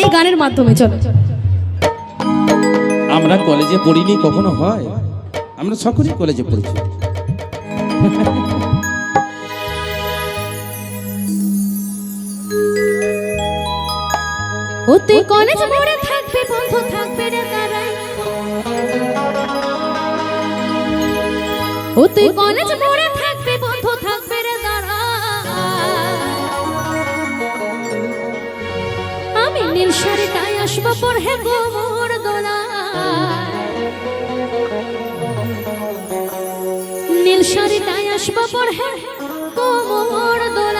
এই গানের মাধ্যমে চলো। আমরা কলেজে পড়িনি কখনো হয়? আমরা সকলেই কলেজে পড়েছি। ও তুই কলেজ মোড়ে থাকবে বন্ধু থাকবে রে তারাই। ও তুই কলেজ মোড়ে আসব পরে গোমর দোলা নীল শাড়িটায় আসব পরে গোমর দোলা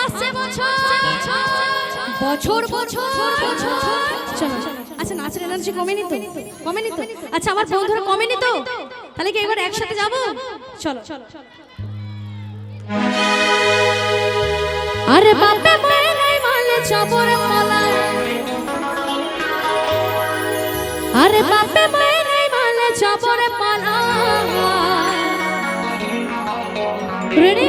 আসছে বছর আচ্ছা নাচের এনার্জি কমেনি তো? কমেনি তো? আচ্ছা আমার বন্ধুরা কমেনি তো? তাহলে কি এবার একসাথে যাব? চলো আরে বাপে মরে নাই মালা। আরে বাপে মরে নাই মালা। রেডি?